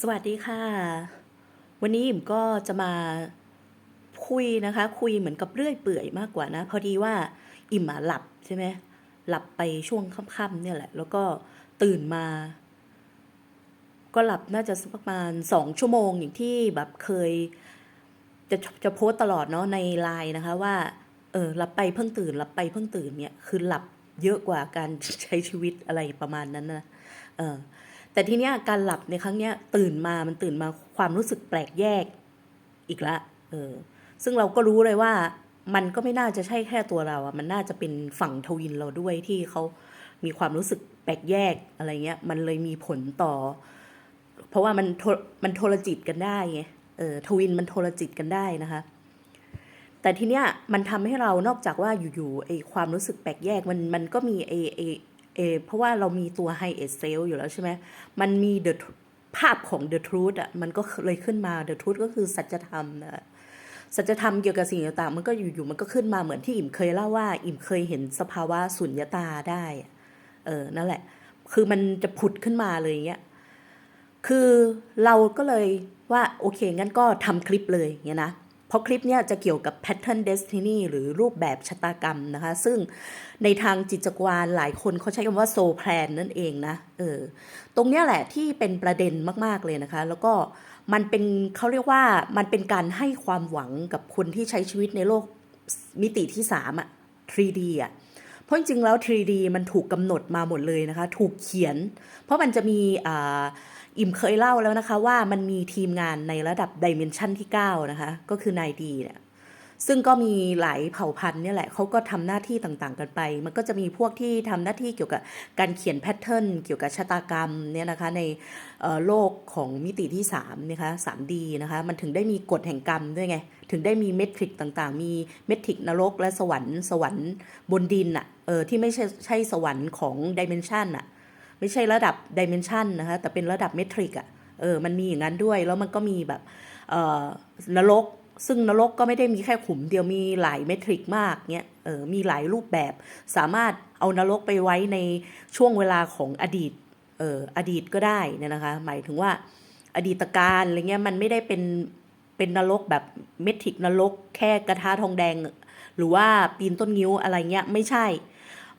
สวัสดีค่ะ วันนี้อิ่มก็จะมาคุยนะคะ คุยเหมือนกับเรื่อยเปื่อยมากกว่านะ พอดีว่าอิ่มหลับใช่ไหมหลับไปช่วงค่ำๆเนี่ยแหละ แล้วก็ตื่นมา ก็หลับน่าจะสักประมาณสองชั่วโมงอย่างที่แบบเคย จะจะโพสต์ตลอดเนาะในไลน์นะคะ ว่าเออหลับไปเพิ่งตื่นหลับไปเพิ่งตื่นเนี่ยคือหลับเยอะกว่าการใช้ชีวิตอะไรประมาณนั้นนะเออ แต่ทีเนี้ยการหลับในครั้งเนี้ยตื่นมามันตื่นมาความรู้สึกแปลกแยกอีกละเออซึ่งเราก็รู้เลยว่ามันก็ไม่น่าจะใช่แค่ตัวเราอะมันน่าจะเป็นฝั่งทวินเราด้วยที่เขามีความรู้สึกแปลกแยกอะไรเงี้ย มันเลยมีผลต่อ เพราะว่ามันมันโทรจิตกันได้ไงเออทวินมันโทรจิตกันได้นะคะ แต่ทีเนี้ยมันทำให้เรานอกจากว่าอยู่ๆไอความรู้สึกแปลกแยกมันมันก็มีไอไอ เอเพราะว่าเรามีตัว high e d s e l อยู่แล้วใช่ไหมมันมี the ภาพของ the truth อะมันก็เลยขึ้นมา the truth ก็คือสัจธรรมนะสัจธรรมเกี่ยวกับสิ่งต่างๆ มันก็อยู่ๆมันก็ขึ้นมาเหมือนที่อิ่มเคยเล่าว่า อิ่มเคยเห็นสภาวะสุญญตาได้เออนั่นแหละ คือมันจะผุดขึ้นมาเลยอย่างเงี้ยคือเราก็เลยว่าโอเคงั้นก็ทำคลิปเลยเงี้ยนะ ราะคลิปเนี้ยจะเกี่ยวกับ pattern destiny หรือรูปแบบชะตากรรมนะคะ ซึ่งในทางจิตจักรวาลหลายคนเขาใช้คำว่า soul plan นั่นเองนะเออตรงเนี้ยแหละที่เป็นประเด็นมากๆเลยนะคะ แล้วก็มันเป็นเขาเรียกว่ามันเป็นการให้ความหวังกับคนที่ใช้ชีวิตในโลกมิติที่สามอะ 3D อะเพราะจริงๆแล้ว 3D มันถูกกำหนดมาหมดเลยนะคะ ถูกเขียน เพราะมันจะมีอ่า อิ่มเคยเล่าแล้วนะคะว่ามันมีทีมงานในระดับดิเมนชันที่ 9 นะคะ ก็คือ 9D เนี่ยซึ่งก็มีหลายเผ่าพันธุ์เนี่ยแหละเขาก็ทำหน้าที่ต่างๆกันไป มันก็จะมีพวกที่ทำหน้าที่เกี่ยวกับการเขียนแพทเทิร์นเกี่ยวกับชะตากรรมเนี่ยนะคะในโลกของมิติที่3นะคะ 3D นะคะมันถึงได้มีกฎแห่งกรรมด้วยไง ถึงได้มีเมทริกต่างๆ มีเมทริกนรกและสวรรค์สวรรค์บนดินอะเออที่ไม่ใช่ใช่สวรรค์ของดิเมนชันอะ ไม่ใช่ระดับดิเมนชันนะคะแต่เป็นระดับเมทริกอะเออมันมีอย่างนั้นด้วยแล้วมันก็มีแบบเออนรกซึ่งนรกก็ไม่ได้มีแค่ขุมเดียวมีหลายเมทริกมากเนี้ยเออมีหลายรูปแบบ สามารถเอานรกไปไว้ในช่วงเวลาของอดีตเอออดีตก็ได้เนี่ยนะคะ หมายถึงว่าอดีตการอะไรเงี้ยมันไม่ได้เป็นเป็นนรกแบบเมทริกนรกแค่กระทะทองแดง หรือว่าปีนต้นงิ้วอะไรเงี้ยไม่ใช่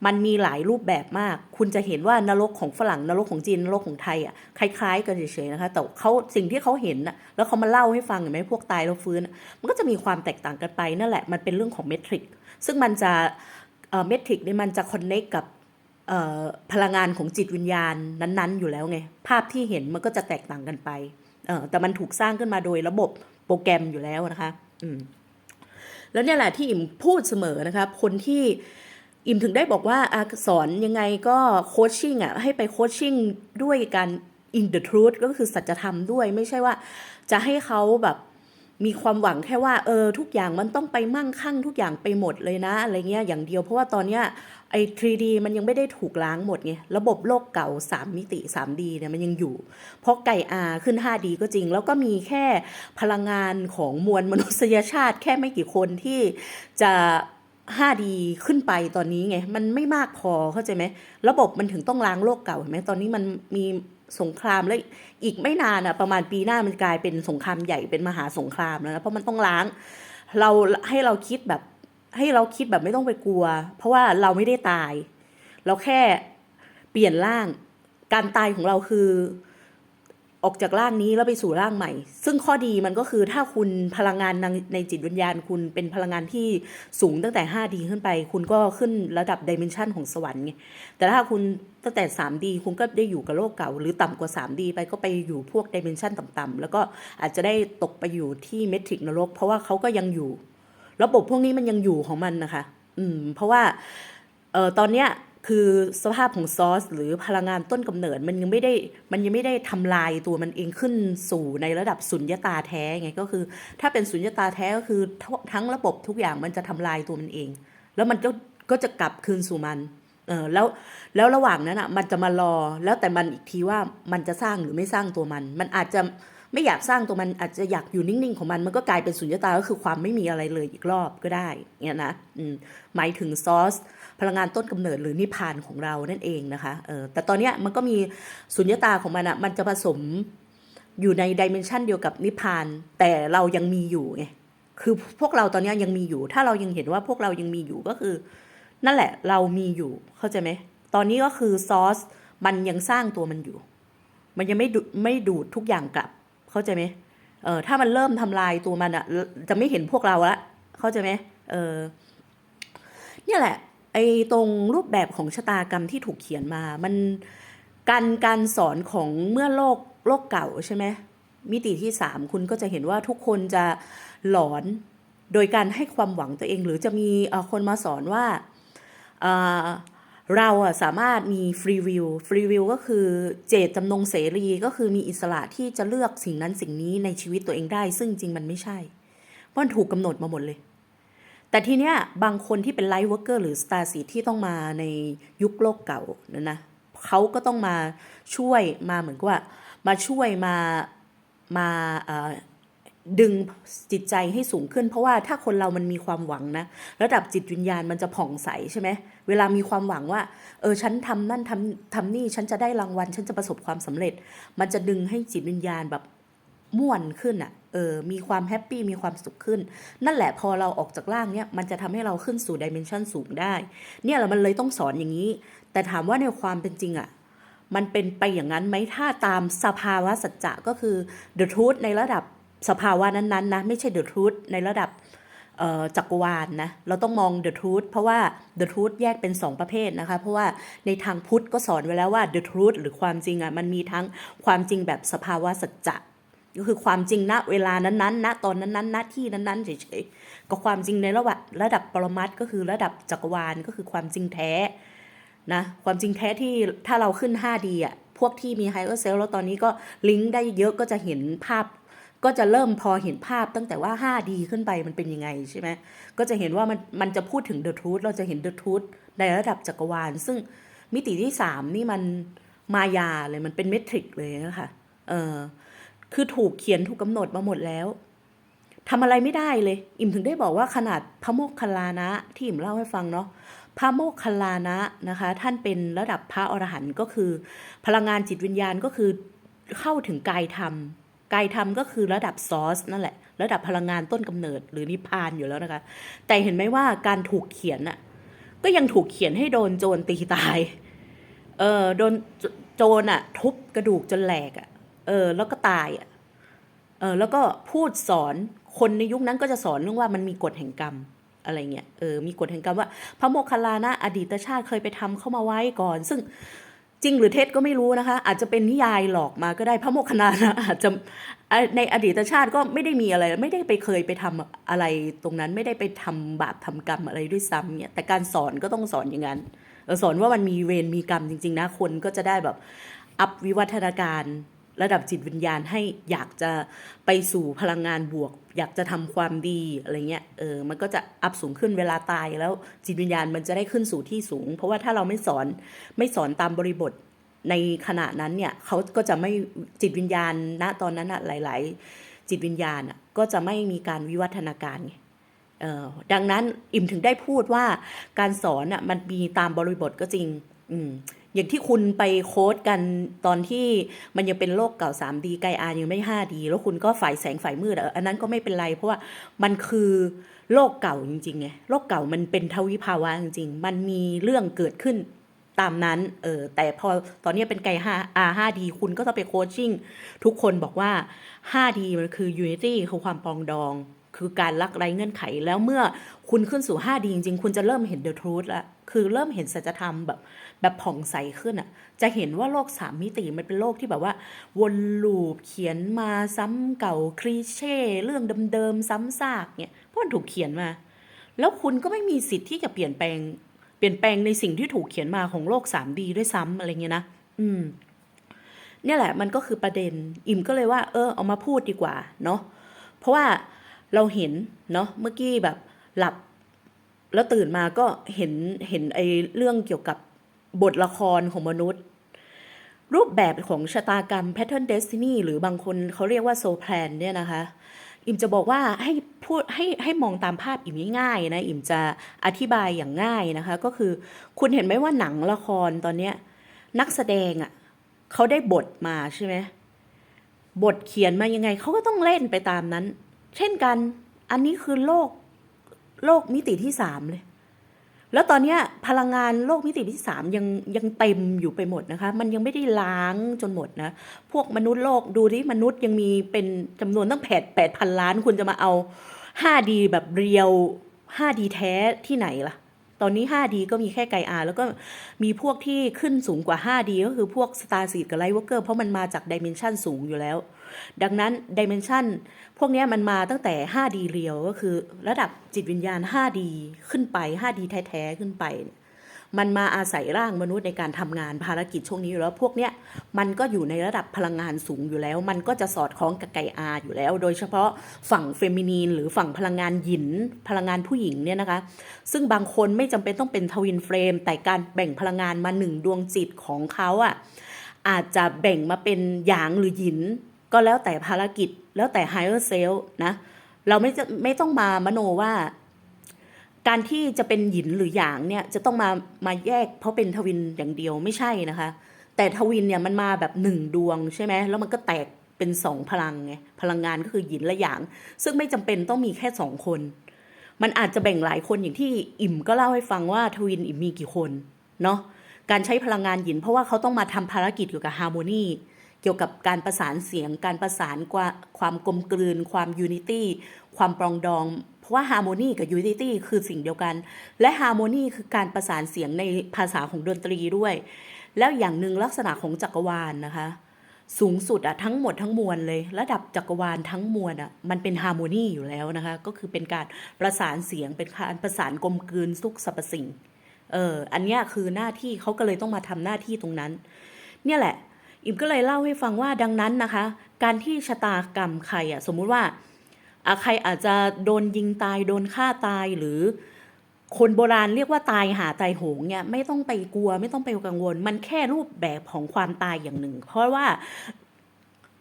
มันมีหลายรูปแบบมาก คุณจะเห็นว่านรกของฝรั่งนรกของจีนนรกของไทยอะคล้ายๆกันเฉยๆนะคะ แต่เขาสิ่งที่เขาเห็นน่ะแล้วเขามาเล่าให้ฟังเห็นไหมพวกตายแล้วฟื้น มันก็จะมีความแตกต่างกันไปนั่นแหละมันเป็นเรื่องของเมทริกซึ่งมันจะเมทริกเนี่ยมันจะคอนเน c t กับพลังงานของจิตวิญญาณนั้นๆ อยู่แล้วไง ภาพที่เห็นมันก็จะแตกต่างกันไปแต่มันถูกสร้างขึ้นมาโดยระบบโปรแกรมอยู่แล้วนะคะแล้วเนี่ยแหละที่อิ่มพูดเสมอนะคะคนที่ อิมถึงได้บอกว่าอสอนยังไงก็โคชชิ่งอะให้ไปโคชชิ่งด้วยการ in the truth ก็คือสัจธรรมด้วยไม่ใช่ว่าจะให้เขาแบบมีความหวังแค่ว่าเออทุกอย่างมันต้องไปมั่งคั่งทุกอย่างไปหมดเลยนะอะไรเงี้ยอย่างเดียวเพราะว่าตอนเนี้ยไอ้ 3D มันยังไม่ได้ถูกล้างหมดไงระบบโลกเก่า 3 มิติ 3D เนี่ยมันยังอยู่ เพราะไก่ R ขึ้น 5D ก็จริง แล้วก็มีแค่พลังงานของมวลมนุษยชาติแค่ไม่กี่คนที่จะ 5D ขึ้นไปตอนนี้ไง มันไม่มากพอเข้าใจไหม ระบบมันถึงต้องล้างโลกเก่าเห็นไหมตอนนี้มันมีสงครามแล้วอีกไม่นานอะประมาณปีหน้ามันกลายเป็นสงครามใหญ่เป็นมหาสงครามแล้วนะเพราะมันต้องล้าง เราให้เราคิดแบบ ให้เราคิดแบบไม่ต้องไปกลัว เพราะว่าเราไม่ได้ตาย เราแค่เปลี่ยนร่าง การตายของเราคือ ออกจากร่างนี้แล้วไปสู่ร่างใหม่ ซึ่งข้อดีมันก็คือถ้าคุณพลังงานในจิตวิญญาณคุณเป็นพลังงานที่สูงตั้งแต่ 5D ขึ้นไป คุณก็ขึ้นระดับดิเมนชันของสวรรค์ไงแต่ถ้าคุณตั้งแต่ 3D คุณก็ได้อยู่กับโลกเก่า หรือต่ำกว่า 3D ไปก็ไปอยู่พวกดิเมนชันต่ำๆแล้วก็อาจจะได้ตกไปอยู่ที่เมทริกนรก เพราะว่าเขาก็ยังอยู่ ระบบพวกนี้มันยังอยู่ของมันนะคะ อืม เพราะว่าเอ่อตอนเนี้ย คือสภาพของซอส หรือพลังงานต้นกำเนิดมันยังไม่ได้มันยังไม่ได้ทำลายตัวมันเองขึ้นสู่ในระดับสุญญตาแท้ไงก็คือ ถ้าเป็นสุญญตาแท้ก็คือททั้งระบบทุกอย่างมันจะทำลายตัวมันเอง แล้วมันก็ก็จะกลับคืนสู่มันเออแล้วแล้วระหว่างนั้นอะมันจะมารอแล้วแต่มันอีกทีว่ามันจะสร้างหรือไม่สร้างตัวมัน มันอาจจะไม่อยากสร้างตัวมันอาจจะอยากอยู่นิ่งๆของมัน มันก็กลายเป็นสุญญตาก็คือความไม่มีอะไรเลยอีกรอบก็ได้เนี่ยนะอืมหมายถึงซอส พลังงานต้นกำเนิดหรือนิพพานของเรานั่นเองนะคะเออแต่ตอนเนี้ยมันก็มีสุญญตาของมันอะมันจะผสมอยู่ในดิเมนชันเดียวกับนิพพาน แต่เรายังมีอยู่ไงคือพวกเราตอนนี้ยังมีอยู่ ถ้าเรายังเห็นว่าพวกเรายังมีอยู่ก็คือ นั่นแหละเรามีอยู่เข้าใจไหมตอนนี้ก็คือซอสมันยังสร้างตัวมันอยู่ มันยังไม่ดูไม่ดูดทุกอย่างกลับ เข้าใจไหมเออถ้ามันเริ่มทำลายตัวมันอะจะไม่เห็นพวกเราละเข้าใจไหมเออเนี่ยแหละ ไอ้ตรงรูปแบบของชะตากรรมที่ถูกเขียนมา มันการการสอนของเมื่อโลกโลกเก่าใช่ไหมมิติที่สามคุณก็จะเห็นว่าทุกคนจะหลอนโดยการให้ความหวังตัวเองหรือจะมีคนมาสอนว่าเอ่อเราอะสามารถมีฟรีวิวฟรีวิวก็คือเจตจำนงเสรีก็คือมีอิสระที่จะเลือกสิ่งนั้นสิ่งนี้ในชีวิตตัวเองได้ ซึ่งจริงมันไม่ใช่เพราะมันถูกกำหนดมาหมดเลย แต่ทีเนี้ยบางคนที่เป็นไลท์วอร์เกอร์หรือสตาร์สีที่ต้องมาในยุคโลกเก่านั่นนะเขาก็ต้องมาช่วยมาเหมือนกับว่า มาช่วยมามาดึงจิตใจให้สูงขึ้น เพราะว่าถ้าคนเรามันมีความหวังนะระดับจิตวิญญาณมันจะผ่องใสใช่ไหมเวลามีความหวังว่า เออฉันทำนั่นทำทำนี่ฉันจะได้รางวัล ฉันจะประสบความสำเร็จ มันจะดึงให้จิตวิญญาณแบบม่วนขึ้นอะ่ะ เออมีความแฮปปี้มีความสุขขึ้น นั่นแหละพอเราออกจากร่างเนี้ยมันจะทำให้เราขึ้นสู่ดิเมนชันสูงได้ เนี่ยแหละมันเลยต้องสอนอย่างนี้ แต่ถามว่าในความเป็นจริงอะ่ะมันเป็นไปอย่างนั้นไหมถ้าตามสภาวะสัจจะก็คือ the truth ในระดับสภาวะนั้นๆนะไม่ใช่ the truth ในระดับจักรวาลนะเราต้องมอง the truth เพราะว่า the truth แยกเป็น 2 ประเภทนะคะ เพราะว่าในทางพุทธก็สอนไว้แล้วว่า the truth หรือความจริงอะมันมีทั้งความจริงแบบสภาวะสัจจะ ก็คือความจริงณเวลานั้นๆณตอนนั้นๆณที่นั้นๆเฉยๆก็ความจริงในระดับระดับปรมัตถ์ก็คือระดับจักรวาลก็คือความจริงแท้นะความจริงแท้ที่ถ้าเราขึ้น 5D อะพวกที่มี higher self แล้วตอนนี้ก็ลิงก์ได้เยอะก็จะเห็นภาพ ก็จะเริ่มพอเห็นภาพตั้งแต่ว่า 5D ขึ้นไปมันเป็นยังไงใช่ไหมก็จะเห็นว่ามันมันจะพูดถึง the truth เราจะเห็น the truth ในระดับจักรวาล ซึ่งมิติที่ 3 นี่มันมายาเลยมันเป็นเมทริกเลยนะคะเออ คือถูกเขียนถูกกำหนดมาหมดแล้วทำอะไรไม่ได้เลย อิ่มถึงได้บอกว่าขนาดพระโมคคัลลานะ ที่อิ่มเล่าให้ฟังเนาะพระโมคคัลลานะนะคะ ท่านเป็นระดับพระอรหันต์ก็คือ พลังงานจิตวิญญาณก็คือเข้าถึงกายธรรมกายธรรมก็คือระดับซอสนั่นแหละ ระดับพลังงานต้นกำเนิดหรือนิพพานอยู่แล้วนะคะ แต่เห็นไหมว่าการถูกเขียนอะก็ยังถูกเขียนให้โดนโจรตีตายเออโดนโจรอะทุบกระดูกจนแหลกอะ เออแล้วก็ตายอะเออแล้วก็พูดสอนคนในยุคนั้นก็จะสอนเรื่องว่ามันมีกฎแห่งกรรมอะไรเงี้ยเออมีกฎแห่งกรรมว่า พระโมคคัลลานะอดีตชาติเคยไปทำเข้ามาไว้ก่อน ซึ่งจริงหรือเท็จก็ไม่รู้นะคะ อาจจะเป็นนิยายหลอกมาก็ได้พระโมคคัลลานะอาจจะในอดีตชาติก็ไม่ได้มีอะไร ไม่ได้ไปเคยไปทำอะไรตรงนั้นไม่ได้ไปทำบาปทำกรรมอะไรด้วยซ้ำเนี่ยแต่การสอนก็ต้องสอนอย่างนั้นสอนว่ามันมีเวรมีกรรมจริง ๆ นะคนก็จะได้แบบอัพวิวัฒนาการ ระดับจิตวิญญาณให้อยากจะไปสู่พลังงานบวก อยากจะทำความดีอะไรเงี้ยเออมันก็จะอัพสูงขึ้นเวลาตายแล้วจิตวิญญาณมันจะได้ขึ้นสู่ที่สูง เพราะว่าถ้าเราไม่สอนไม่สอนตามบริบทในขณะนั้นเนี่ยเขาก็จะไม่จิตวิญญาณณตอนนั้นอะหลาย ๆ จิตวิญญาณอะก็จะไม่มีการวิวัฒนาการไงเออดังนั้นอิ่มถึงได้พูดว่าการสอนอะมันมีตามบริบทก็จริง อืมอย่างที่คุณไปโค้ดกันตอนที่มันยังเป็นโลกเก่า 3D ไกอายังไม่ 5D แล้วคุณก็ฝ่ายแสงฝ่ายมืดอันนั้นก็ไม่เป็นไรเพราะว่ามันคือโลกเก่าจริงๆไงโลกเก่ามันเป็นทวิภาวะจริงๆ มันมีเรื่องเกิดขึ้นตามนั้นเออแต่พอตอนนี้เป็นไก5 R 5D คุณก็ต้องไปโคชชิ่ง ทุกคนบอกว่า 5D มันคือ Unity คือความปองดอง คือการลักไร้เงื่อนไข แล้วเมื่อคุณขึ้นสู่ 5D จริงๆ คุณจะเริ่มเห็น The Truth ล้วคือเริ่มเห็นสัจธรรมแบบ แบบผ่องใสขึ้นอะ จะเห็นว่าโลกสามมิติมันเป็นโลกที่แบบว่า วนลูปเขียนมาซ้ำเก่าคลีเช่เรื่องเดิมๆ ซ้ำซากเนี่ยเพราะมันถูกเขียนมา แล้วคุณก็ไม่มีสิทธิ์ที่จะเปลี่ยนแปลง เปลี่ยนแปลงในสิ่งที่ถูกเขียนมาของโลก 3D ด้วยซ้ำอะไรเงี้ยนะอืมเนี่ยแหละมันก็คือประเด็นอิ่มก็เลยว่า เออเอามาพูดดีกว่าเนาะเพราะว่าเราเห็นเนาะเมื่อกี้แบบหลับ แล้วตื่นมาก็เห็นเห็นไอ้เรื่องเกี่ยวกับ บทละครของมนุษย์ รูปแบบของชะตากรรม pattern destiny หรือบางคนเขาเรียกว่า soul plan เนี่ยนะคะ อิมจะบอกว่าให้พูดให้ให้มองตามภาพอิมง่ายๆนะ อิมจะอธิบายอย่างง่ายนะคะ ก็คือคุณเห็นไหมว่าหนังละครตอนเนี้ยนักแสดงอะ่ะเขาได้บทมาใช่ไหมบทเขียนมายังไงเขาก็ต้องเล่นไปตามนั้น เช่นกัน อันนี้คือโลกโลกมิติที่สามเลย แล้วตอนนี้พลังงานโลกมิติที่สามยังยังเต็มอยู่ไปหมดนะคะ มันยังไม่ได้ล้างจนหมดนะ พวกมนุษย์โลกดูที่มนุษย์ยังมีเป็นจำนวนตั้งแปดแปดพันล้าน คุณจะมาเอา 5D แบบเรียว 5D แท้ที่ไหนล่ะ อนนี้ 5D ก็มีแค่ไกอาแล้วก็มีพวกที่ขึ้นสูงกว่า 5D ก็คือพวก Star Seed กับ Light Walker เพราะมันมาจากดิเมนชันสูงอยู่แล้ว ดังนั้นดิเมนชันพวกนี้มันมาตั้งแต่ 5D เรียวก็คือระดับจิตวิญญาณ 5D ขึ้นไป 5D แท้ๆขึ้นไปเนี่ย มันมาอาศัยร่างมนุษย์ในการทำงานภารกิจช่วงนี้อยู่แล้วพวกเนี้ยมันก็อยู่ในระดับพลังงานสูงอยู่แล้ว มันก็จะสอดคล้องกับไกอาอยู่แล้ว โดยเฉพาะฝั่งเฟมินีน หรือฝั่งพลังงานหยินพลังงานผู้หญิงเนี่ยนะคะ ซึ่งบางคนไม่จำเป็นต้องเป็นทวินเฟรม แต่การแบ่งพลังงานมาหนึ่งดวงจิตของเขาอะอาจจะแบ่งมาเป็นหยางหรือหยิน ก็แล้วแต่ภารกิจแล้วแต่ higher self นะเราไม่จะไม่ต้องมามโนว่า การที่จะเป็นหยินหรือหยางเนี่ยจะต้องมามาแยกเพราะเป็นทวินอย่างเดียวไม่ใช่นะคะ แต่ทวินเนี่ยมันมาแบบหนึ่งดวงใช่ไหมแล้วมันก็แตกเป็นสองพลังไงพลังงานก็คือหยินและหยาง ซึ่งไม่จำเป็นต้องมีแค่สองคน มันอาจจะแบ่งหลายคนอย่างที่อิ่มก็เล่าให้ฟังว่าทวินอิ่มมีกี่คนเนาะการใช้พลังงานหยิน เพราะว่าเขาต้องมาทำภารกิจเกี่ยวกับฮาร์โมนีเกี่ยวกับการประสานเสียง การประสานความกลมกลืน ความยูนิตี้ความปรองดอง เพราะว่าฮาร์โมนีกับยูนิตี้คือสิ่งเดียวกัน และฮาร์โมนีคือการประสานเสียงในภาษาของดนตรีด้วย แล้วอย่างหนึ่งลักษณะของจักรวาลนนะคะ สูงสุดอะทั้งหมดทั้งมวลเลย ระดับจักรวาลทั้งมวลอะมันเป็นฮาร์โมนีอยู่แล้วนะคะ ก็คือเป็นการประสานเสียงเป็นการประสานกลมกลืนทุกสรรพสิ่งเอออันนี้คือหน้าที่เขาก็เลยต้องมาทำหน้าที่ตรงนั้น เนี่ยแหละ อิมก็เลยเล่าให้ฟังว่าดังนั้นนะคะ การที่ชะตากรรมใครอะสมมุติว่า ใครอาจจะโดนยิงตายโดนฆ่าตายหรือคนโบราณเรียกว่าตายหาตายโหงเนี่ยไม่ต้องไปกลัวไม่ต้องไปกังวล มันแค่รูปแบบของความตายอย่างหนึ่ง เพราะว่า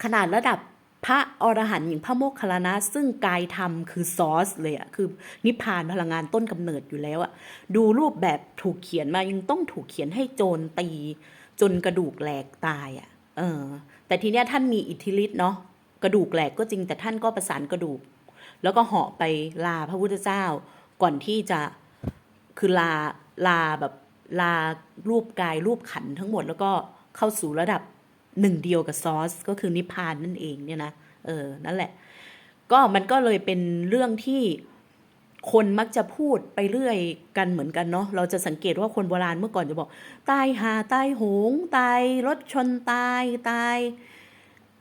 ขนาดระดับพระอรหันต์อย่างพระโมคคัลลานะ ซึ่งกายธรรมคือซอสเลยอะคือนิพพานพลังงานต้นกำเนิดอยู่แล้วอะดูรูปแบบถูกเขียนมายังต้องถูกเขียนให้โจรตี จนกระดูกแหลกตายอะเออแต่ทีเนี้ยท่านมีอิทธิฤทธิ์เนาะกระดูกแหลกก็จริงแต่ท่านก็ประสานกระดูก แล้วก็เหาะไปลาพระพุทธเจ้า ก่อนที่จะคือลาลาแบบลารูปกายรูปขันทั้งหมด แล้วก็เข้าสู่ระดับหนึ่งเดียวกับซอส ก็คือนิพพานนั่นเองเนี่ยนะเออนั่นแหละ ก็มันก็เลยเป็นเรื่องที่คนมักจะพูดไปเรื่อยกันเหมือนกันเนาะเราจะสังเกตว่าคนโบราณเมื่อก่อนจะบอก ตายหาตายโหง ตายรถชนตายตาย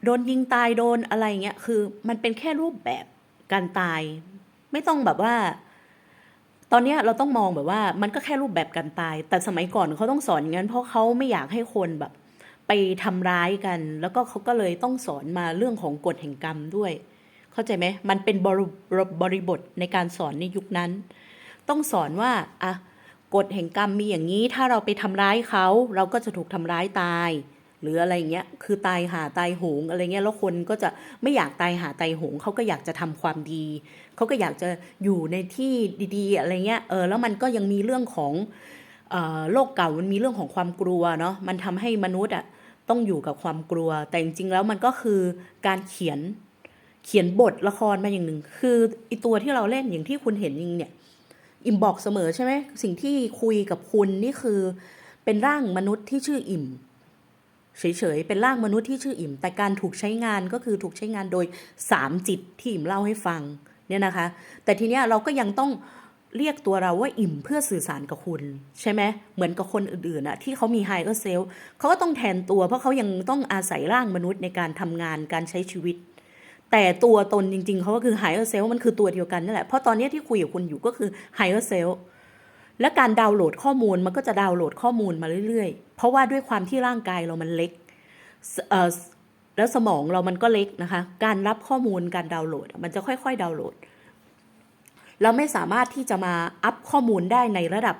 โดนยิงตายโดนอะไรเงี้ยคือมันเป็นแค่รูปแบบ การตาย ไม่ต้องแบบว่า ตอนนี้เราต้องมองแบบว่า มันก็แค่รูปแบบการตาย แต่สมัยก่อนเขาต้องสอนอย่างนั้น เพราะเขาไม่อยากให้คนแบบ ไปทำร้ายกัน แล้วก็เขาก็เลยต้องสอนมาเรื่องของกฎแห่งกรรมด้วย เข้าใจไหมมันเป็นบริบริบทในการสอนในยุคนั้น ต้องสอนว่าอะกฎแห่งกรรมมีอย่างนี้ ถ้าเราไปทำร้ายเขาเราก็จะถูกทำร้ายตาย หรืออะไรเงี้ยคือตายหาตายโหงอะไรเงี้ยแล้วคนก็จะไม่อยากตายหาตายโหงเขาก็อยากจะทำความดีเขาก็อยากจะอยู่ในที่ดีๆอะไรเงี้ยเออแล้วมันก็ยังมีเรื่องของออโลกเก่ามันมีเรื่องของความกลัวเนาะมันทำให้มนุษย์อะต้องอยู่กับความกลัว แต่จริงๆแล้วมันก็คือการเขียนเขียนบทละครมาอย่างหนึ่ง คือไอตัวที่เราเล่นอย่างที่คุณเห็นจริงเนี่ยอิ่มบอกเสมอใช่ไหมสิ่งที่คุยกับคุณนี่คือเป็นร่างมนุษย์ที่ชื่ออิ่ม เฉยๆ เป็นร่างมนุษย์ที่ชื่ออิ่ม แต่การถูกใช้งานก็คือถูกใช้งานโดยสามจิตที่อิ่มเล่าให้ฟังเนี่ยนะคะ แต่ทีเนี้ยเราก็ยังต้องเรียกตัวเราว่าอิ่มเพื่อสื่อสารกับคุณ ใช่ไหมเหมือนกับคนอื่นๆอะที่เขามีไฮเออร์เซลเขาก็ต้องแทนตัว เพราะเขายังต้องอาศัยร่างมนุษย์ในการทำงานการใช้ชีวิต แต่ตัวตนจริงๆเขาก็คือ higher self มันคือตัวเดียวกันนั่นแหละเพราะตอนนี้ที่คุยกับคุณอยู่ก็คือ higher self และการดาวน์โหลดข้อมูลมันก็จะดาวน์โหลดข้อมูลมาเรื่อยๆ เพราะว่าด้วยความที่ร่างกายเรามันเล็กแล้วสมองเรามันก็เล็กนะคะ การรับข้อมูลการดาวน์โหลด มันจะค่อยๆ ดาวน์โหลด เราไม่สามารถที่จะมาอัพข้อมูลได้ในระดับ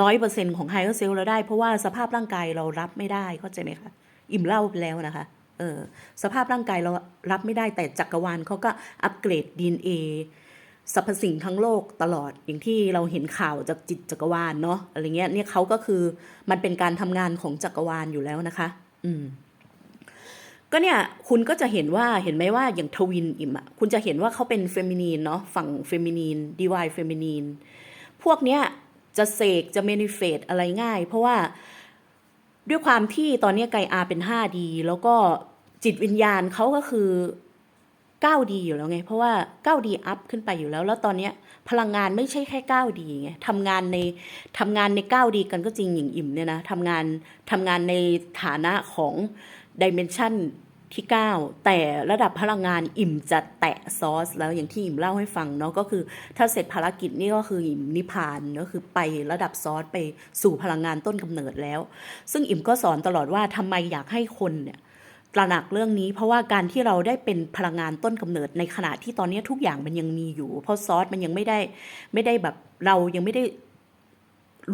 ร้อยเปอร์เซ็นของ higher self เราได้ เพราะว่าสภาพร่างกายเรารับไม่ได้เข้าใจไหมคะ อิ่มเล่าไปแล้วนะคะเออสภาพร่างกายเรารับไม่ได้แต่จักรวาลเขาก็อัปเกรด DNA สรรพสิ่งทั้งโลกตลอดอย่างที่เราเห็นข่าวจากจิตจักรวาลเนาะอะไรเงี้ยเนี่ยเขาก็คือมันเป็นการทำงานของจักรวาลอยู่แล้วนะคะ อืมก็เนี่ยคุณก็จะเห็นว่าเห็นไหมว่าอย่างทวินอิมอะคุณจะเห็นว่าเขาเป็นเฟมินีนเนาะฝั่งเฟมินีนดีวายเฟมินีนพวกเนี้ยจะเสกจะเมนิเฟตอะไรง่าย เพราะว่าด้วยความที่ตอนนี้ไกอาเป็น 5D แล้วก็จิตวิญญาณเขาก็คือ 9D อยู่แล้วไง เพราะว่า 9D อัพขึ้นไปอยู่แล้ว แล้วตอนเนี้ยพลังงานไม่ใช่แค่ 9D ไงทำงานในทำงานใน 9D กันก็จริงอย่างอิ่มเนี่ยนะทำงานทำงานในฐานะของดิเมนชันที่ 9 แต่ระดับพลังงานอิ่มจะแตะซอส แล้วอย่างที่อิ่มเล่าให้ฟังเนาะก็คือถ้าเสร็จภารกิจนี่ก็คืออิ่มนิพานก็คือไประดับซอสไปสู่พลังงานต้นกำเนิดแล้ว ซึ่งอิ่มก็สอนตลอดว่าทำไมอยากให้คนเนี่ย ตระหนักเรื่องนี้ เพราะว่าการที่เราได้เป็นพลังงานต้นกำเนิดในขณะที่ตอนนี้ทุกอย่างมันยังมีอยู่ เพราะซอสมันยังไม่ได้ไม่ได้แบบเรายังไม่ได้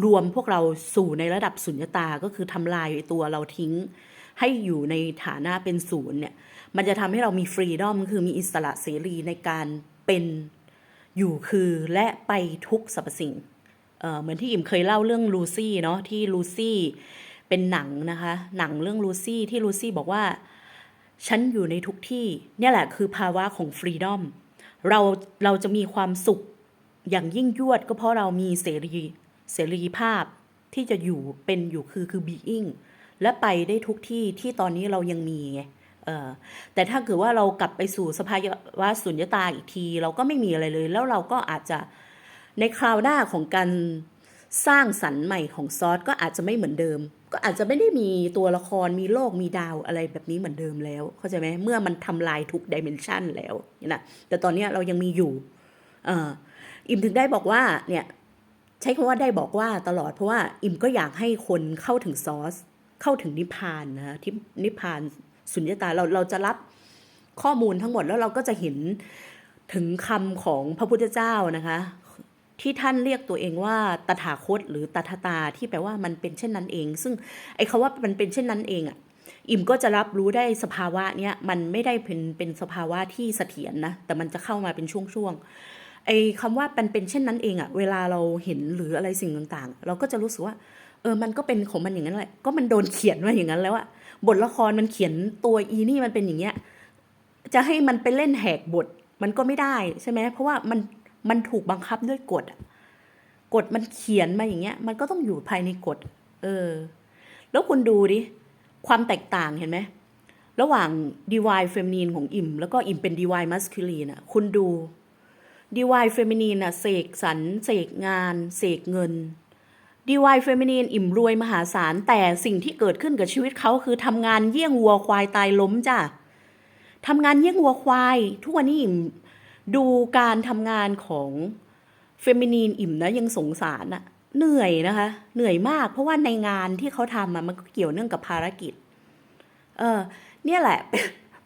รวมพวกเราสู่ในระดับสุญญตาก็คือทำลายตัวเราทิ้ง ให้อยู่ในฐานะเป็นศูนย์เนี่ยมันจะทำให้เรามีฟรีดอมคือมีอิสระเสรีในการเป็นอยู่คือและไปทุกสรรพสิ่งเเหมือนที่อิ่มเคยเล่าเรื่องลูซี่เนาะที่ลูซี่เป็นหนังนะคะ หนังเรื่องลูซี่ที่ลูซี่บอกว่า ฉันอยู่ในทุกที่เนี่ยแหละคือภาวะของฟรีดอมเราเราจะมีความสุขอย่างยิ่งยวดก็เพราะเรามีเสรีเสรีภาพที่จะอยู่เป็นอยู่คือคือ being และไปได้ทุกที่ที่ตอนนี้เรายังมีไงเออแต่ถ้าเกิดว่าเรากลับไปสู่สภาวะสุญญตาอีกที เราก็ไม่มีอะไรเลย แล้วเราก็อาจจะในคราวหน้าของการ สร้างสรรค์ใหม่ของซอสก็อาจจะไม่เหมือนเดิม ก็อาจจะไม่ได้มีตัวละครมีโลกมีดาวอะไรแบบนี้เหมือนเดิมแล้ว เข้าใจไหมเมื่อมันทำลายทุกดิเมนชันแล้วนะแต่ตอนนี้เรายังมีอยู่อิมถึงได้บอกว่าเนี่ยใช้คำว่าได้บอกว่าตลอดเพราะว่าอิมก็อยากให้คนเข้าถึงซอสเข้าถึงนิพพานนะที่นิพพานสุญญตาเราเราจะรับข้อมูลทั้งหมดแล้วเราก็จะเห็นถึงคำของพระพุทธเจ้านะคะ ที่ท่านเรียกตัวเองว่าตถาคต หรือตถาตาที่แปลว่ามันเป็นเช่นนั้นเอง ซึ่งไอ้คาว่ามันเป็นเช่นนั้นเองอะ่ะอิ่มก็จะรับรู้ได้สภาวะเนี้ยมันไม่ได้เป็นเป็นสภาวะที่เสถียรนะแต่มันจะเข้ามาเป็นช่วงๆไอ้คำว่ามันเป็นเช่นนั้นเองอะเวลาเราเห็นหรืออะไรสิ่งต่างๆ เราก็จะรู้สึกว่าเออมันก็เป็นของมันอย่างนั้นแหละก็มันโดนเขียนมาอย่างนั้นแล้วอะบทละครมันเขียนตัวอีนี่มันเป็นอย่างเงี้ยจะให้มันไปเล่นแหกบทมันก็ไม่ได้ใช่ไหมเพราะว่ามัน มันถูกบังคับด้วยกฎกฎมันเขียนมาอย่างเงี้ย มันก็ต้องอยู่ภายในกฎเออ แล้วคุณดูดิ ความแตกต่างเห็นไหม ระหว่าง divine feminine ของอิ่มแล้วก็อิ่มเป็น divine masculine อะคุณดู divine feminine อะเสกสรรเสกงาน เสกเงินดีวายเฟมินีนอิ่มรวยมหาศาล แต่สิ่งที่เกิดขึ้นกับชีวิตเขาคือทำงานเยี่ยงวัวควายตายล้มจ้ะทำงานเยี่ยงวัวควาย ทุกวันนี้อิ่ม ดูการทำงานของเฟมินีนอิ่มนะยังสงสารอะเหนื่อยนะคะ เหนื่อยมาก เพราะว่าในงานที่เขาทำมันก็เกี่ยวเนื่องกับภารกิจ เออเนี่ยแหละ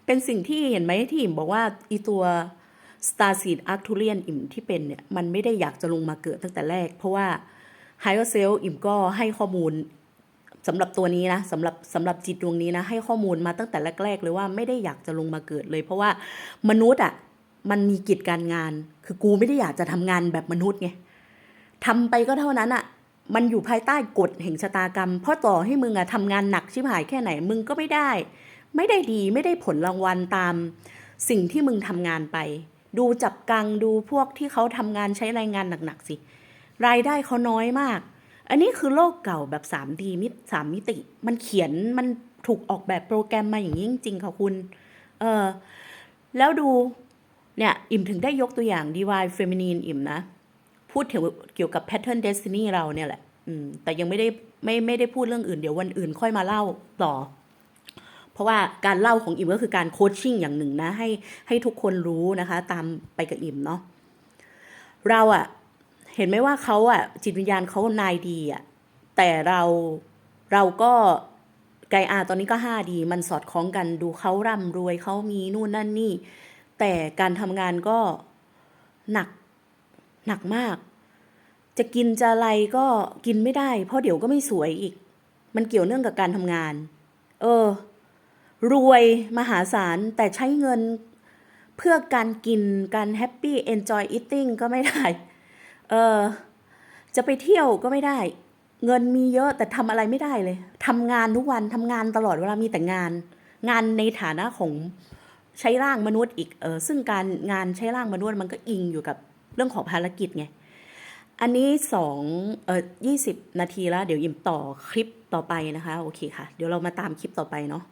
เป็นสิ่งที่เห็นไหมที่อิ่มบอกว่าอีตัว Star Seed Arcturian อิ่มที่เป็นเนี่ยมันไม่ได้อยากจะลงมาเกิดตั้งแต่แรก เพราะว่าไฮเ e อร์เซลอิ่มก็ให้ข้อมูลสำหรับตัวนี้นะสำหรับสำหรับจิตดวงนี้นะให้ข้อมูลมาตั้งแต่แรก ๆ เลยว่าไม่ได้อยากจะลงมาเกิดเลย เพราะว่ามนุษย์อะ มันมีกิจการงาน คือกูไม่ได้อยากจะทำงานแบบมนุษย์ไงทำไปก็เท่านั้นอะมันอยู่ภายใต้กฎแห่งชะตากรรม เพราะต่อให้มึงอะทำงานหนักชิบหายแค่ไหนมึงก็ไม่ได้ ไม่ได้ดีไม่ได้ผลรางวัลตาม สิ่งที่มึงทำงานไป ดูจับกังดูพวกที่เขาทำงานใช้แรงงานหนักๆสิ รายได้เขาน้อยมาก อันนี้คือโลกเก่าแบบ 3D มิตสามมิติ มันเขียนมันถูกออกแบบโปรแกรมมาอย่างนี้จริงๆค่ะคุณ เออแล้วดู เนี่ยอิ่มถึงได้ยกตัวอย่าง Divine Feminine อิ่มนะ พูดถึงเกี่ยวกับ Pattern Destiny เราเนี่ยแหละแต่ยังไม่ได้ไม่ไม่ได้พูดเรื่องอื่นเดี๋ยววันอื่นค่อยมาเล่าต่อ เพราะว่าการเล่าของอิ่มก็คือการโคชชิ่งอย่างหนึ่งนะให้ให้ทุกคนรู้นะคะ ตามไปกับอิ่มเนาะเราอะเห็นไหมว่าเขาอะจิตวิญญาณเขานายดีอะแต่เราเราก็ไกอาตอนนี้ก็ห้าดี มันสอดคล้องกันดูเขาร่ำรวยเขามีนู่นนั่นนี่ แต่การทำงานก็หนักหนักมาก จะกินจะอะไรก็กินไม่ได้ เพราะเดี๋ยวก็ไม่สวยอีก มันเกี่ยวเนื่องกับการทำงาน เออ รวยมหาศาลแต่ใช้เงินเพื่อการกินการแฮปปี้เอนจอยอิทติ้งก็ไม่ได้ เออ จะไปเที่ยวก็ไม่ได้ เงินมีเยอะแต่ทำอะไรไม่ได้เลยทำงานทุกวันทำงานตลอดเวลามีแต่งาน งานในฐานะของ ใช้ร่างมนุษย์อีกเออซึ่งการงานใช้ร่างมนุษย์มันก็อิงอยู่กับเรื่องของภารกิจไง อันนี้สองเออยี่สิบนาทีแล้ว เดี๋ยวอิมต่อคลิปต่อไปนะคะ โอเคค่ะ เดี๋ยวเรามาตามคลิปต่อไปเนาะ